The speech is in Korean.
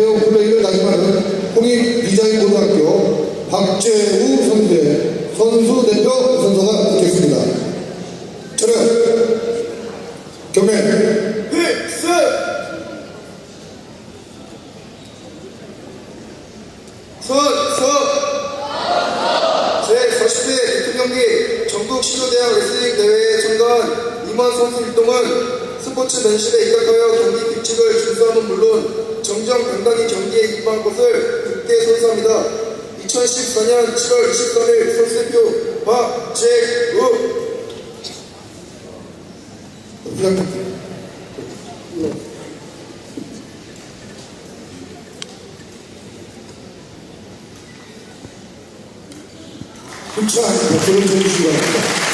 페어 플레이를 다짐하는 홍익 디자인 고등학교 박재우 선수의 선수 대표 선서가 있겠습니다. 저는 경례 필승! 선, 선! 제40회 대통령기 전국 시도대학 레슬링 대회에 참가한 임원 선수 일동은 스포츠 맨십에 입각하여 경기 준수함은 정정 당당히 경기에 입방한 것을 굳게 선수합니다. 2014년 7월 23일 선수대표 박재우 부장님. 힘찬 박수를 쳐주시기 바랍니다.